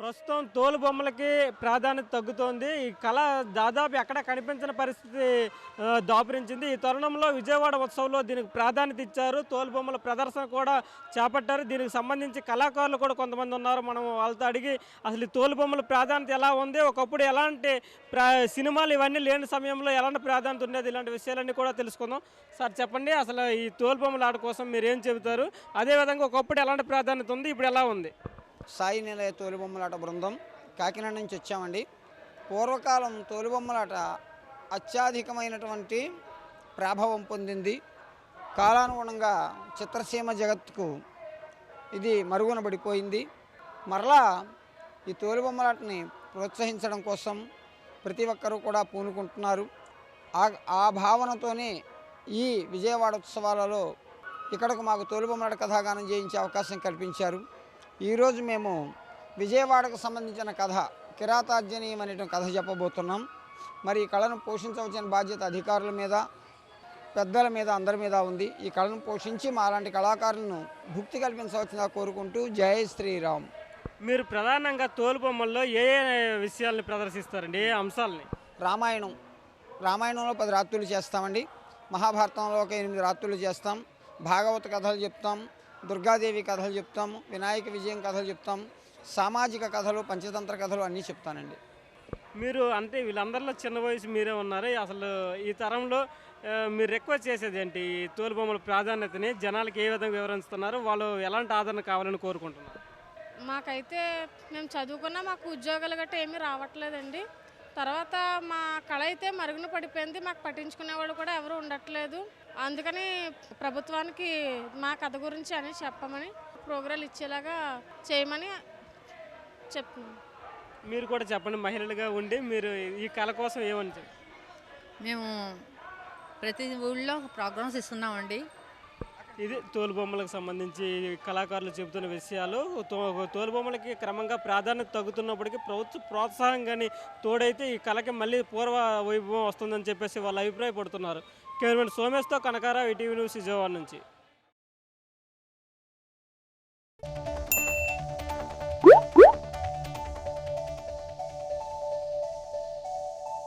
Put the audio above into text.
ప్రస్తుతం తోలు బొమ్మలకి ప్రాధాన్యత తగ్గుతోంది. ఈ కళ దాదాపు ఎక్కడ కనిపించిన పరిస్థితి దాపురించింది. ఈ తరుణంలో విజయవాడ ఉత్సవంలో దీనికి ప్రాధాన్యత ఇచ్చారు. తోలు బొమ్మల ప్రదర్శన కూడా చేపట్టారు. దీనికి సంబంధించి కళాకారులు కూడా కొంతమంది ఉన్నారు. మనం వాళ్ళతో అడిగి అసలు ఈ తోలు బొమ్మల ప్రాధాన్యత ఎలా ఉంది? ఒకప్పుడు ఎలాంటి ప్రా సినిమాలు ఇవన్నీ లేని సమయంలో ఎలాంటి ప్రాధాన్యత ఉండేది? ఇలాంటి విషయాలన్నీ కూడా తెలుసుకుందాం. సార్ చెప్పండి. అసలు ఈ తోలు బొమ్మల ఆట కోసం మీరు ఏం చెబుతారు? అదేవిధంగా ఒకప్పుడు ఎలాంటి ప్రాధాన్యత ఉంది? ఇప్పుడు ఎలా ఉంది? సాయి నిలయ తోలుబొమ్మలాట బృందం కాకినాడ నుంచి వచ్చామండి. పూర్వకాలం తోలుబొమ్మలాట అత్యధికమైనటువంటి ప్రాభవం పొందింది. కాలానుగుణంగా చిత్రసీమ జగత్తుకు ఇది మరుగున పడిపోయింది. మరలా ఈ తోలుబొమ్మలాటని ప్రోత్సహించడం కోసం ప్రతి ఒక్కరూ కూడా పూనుకుంటున్నారు. ఆ ఆ భావనతోనే ఈ విజయవాడ ఉత్సవాలలో ఇక్కడకు మాకు తోలుబొమ్మలాట కథాగానం చేయించే అవకాశం కల్పించారు. ఈరోజు మేము విజయవాడకు సంబంధించిన కథ కిరాతార్జనీయం అనే కథ చెప్పబోతున్నాం. మరి ఈ కళను పోషించవలసిన బాధ్యత అధికారుల మీద పెద్దల మీద అందరి మీద ఉంది. ఈ కళను పోషించి మా అలాంటి కళాకారులను భుక్తి కల్పించవలసిందిగా కోరుకుంటూ జై శ్రీరామ్. మీరు ప్రధానంగా తోలు బొమ్మల్లో ఏ ఏ విషయాల్ని ప్రదర్శిస్తారండి? ఏ అంశాలని? రామాయణం. రామాయణంలో పది రాత్రులు చేస్తామండి. మహాభారతంలో ఒక ఎనిమిది రాత్రులు చేస్తాం. భాగవత కథలు చెప్తాం. దుర్గాదేవి కథలు చెప్తాం వినాయక విజయం కథలు చెప్తాం సామాజిక కథలు పంచతంత్ర కథలు అన్నీ చెప్తానండి. మీరు అంటే వీళ్ళందరిలో చిన్న వయసు మీరే ఉన్నారు అసలు ఈ తరంలో మీరు రిక్వెస్ట్ చేసేది ఏంటి? ఈ తోలు బొమ్మల ప్రాధాన్యతని జనాలకి ఏ విధంగా వివరిస్తున్నారు? వాళ్ళు ఎలాంటి ఆదరణ కావాలని కోరుకుంటున్నారు? మాకైతే మేము చదువుకున్నా మాకు ఉద్యోగాలు గట్రా ఏమీ రావట్లేదండి. తర్వాత మా కళ అయితే మరుగున పడిపోయింది. మాకు పట్టించుకునే వాళ్ళు కూడా ఎవరు ఉండట్లేదు. అందుకని ప్రభుత్వానికి మా కథ గురించి అని చెప్పమని ప్రోగ్రాలు ఇచ్చేలాగా చేయమని చెప్తున్నాం. మీరు కూడా చెప్పండి మహిళలుగా ఉండి మీరు ఈ కళ కోసం ఏమని చెప్ప- మేము ప్రతి ఊళ్ళో ప్రోగ్రామ్స్ ఇస్తున్నామండి. ఇది తోలుబొమ్మలకు సంబంధించి కళాకారులు చెబుతున్న విషయాలు. తో- క్రమంగా ప్రాధాన్యత తగ్గుతున్నప్పటికీ ప్రభుత్వ ప్రోత్సాహం కానీ తోడైతే ఈ కళకి మళ్ళీ పూర్వ వైభవం వస్తుందని చెప్పేసి వాళ్ళు అభిప్రాయపడుతున్నారు. కేవలం సోమేష్తో కనకారావు ఈటీవీ న్యూస్ విజయవాడ నుంచి.